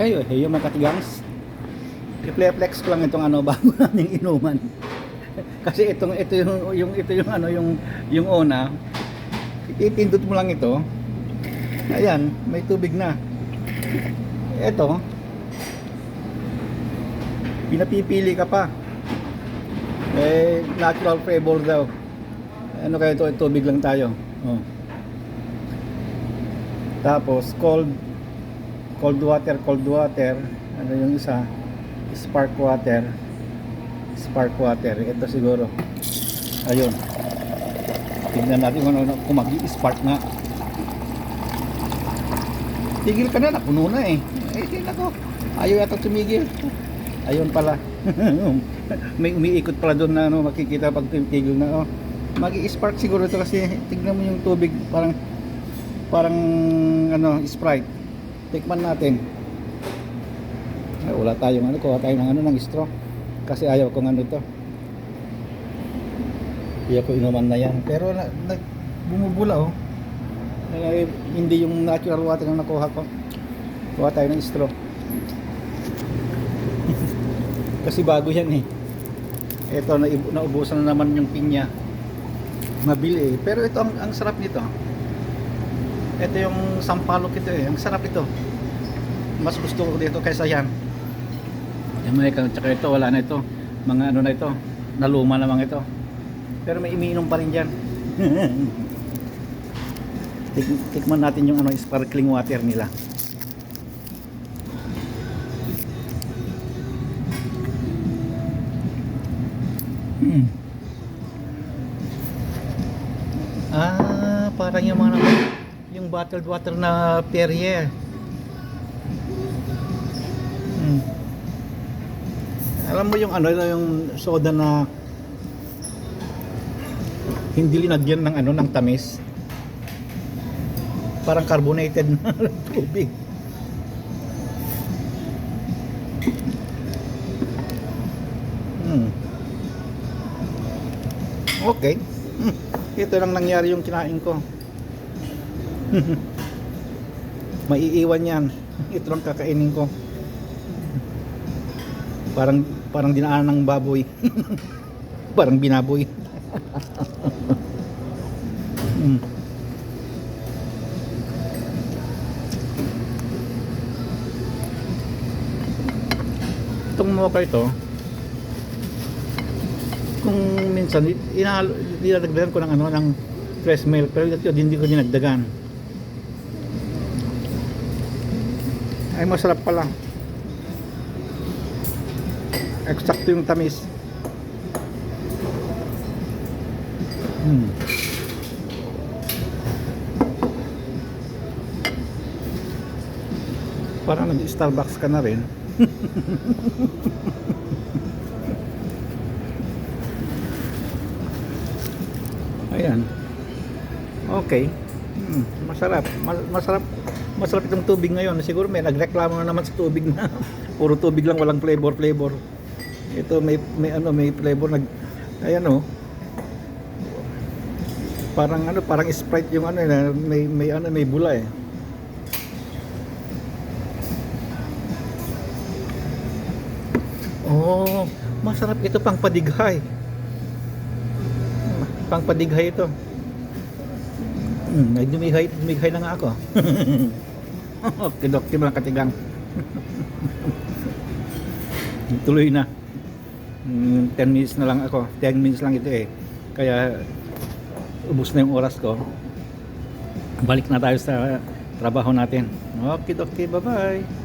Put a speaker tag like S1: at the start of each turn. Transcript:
S1: Hey, hey, yung mga katigangs. I-flex ko lang itong ano bago namin inuman. Kasi itong ito yung yung ito yung ano yung yung una. Itindot mo lang ito. Ayan, may tubig na. Ito. Pinapipili ka pa. Eh, natural flavor daw. Ano kaya ito? Tubig lang tayo. Oh. Tapos, cold cold water, cold water. Ano yung isa? Spark water. Spark water. Ito siguro. Ayun. Tingnan natin kung ano kung mag-spark na. Tigil ka na, napuno na eh. Eh, tingnan ko. Ayaw yata tumigil. Ayun pala. May umiikot pala doon na ano, makikita pag tigil na. Oh. Mag-spark siguro ito kasi tignan mo yung tubig parang parang ano, Sprite. Tikman natin. Ay, wala tayong ano, kuha tayo ng ano ng straw. Kasi ayaw kong ano to. Ayaw ko inuman na yan. Pero na, na, bumubula oh. Eh, hindi yung natural water na nakuha ko. Kuha tayo ng straw. Kasi bago yan eh. Ito, naubusan na naman yung pinya. Mabili eh. Pero ito, ang, ang sarap nito. Ito yung sampalok ito eh. Ang sarap ito. Mas gusto ko dito kaysa yan. Yung mga tsaka ito, wala na ito. Mga ano na ito. Naluma namang ito. Pero may imiinom pa rin dyan. Tik tikman natin yung ano, sparkling water nila. Hmm. Ah, parang yung mga yung bottled water na Perrier. Hmm. Alam mo yung ano yung soda na hindi linagyan ng ano ng tamis. Parang carbonated na tubig. Hmm. Okay. Hmm. Ito lang nangyari yung kinain ko. Maiiwan yan. Ito lang kakainin ko. Parang parang dinaanan ng baboy. parang binaboy. mm. Itong mocha ito, kung minsan inahalo dinadagdagan ko ng ano ng fresh milk pero ito hindi ko dinagdagan ay masarap pala eksakto yung tamis hmm. parang nag Starbucks ka na rin Ayan. Okay. Masarap. Mas- masarap. Masarap itong tubig ngayon. Siguro may nagreklamo na naman sa tubig na puro tubig lang walang flavor flavor. Ito may may ano may flavor nag ayan oh. Parang ano parang Sprite yung ano eh, may may ano may bula eh. Oh, masarap ito pang padighay. Pang padighay ito. Hmm, ay dumighay, dumighay na ako. okay, dok, mga katigang. Tuloy na. Hmm, 10 minutes na lang ako. 10 minutes lang ito eh. Kaya ubos na yung oras ko. Balik na tayo sa trabaho natin. Okay, okay, bye-bye.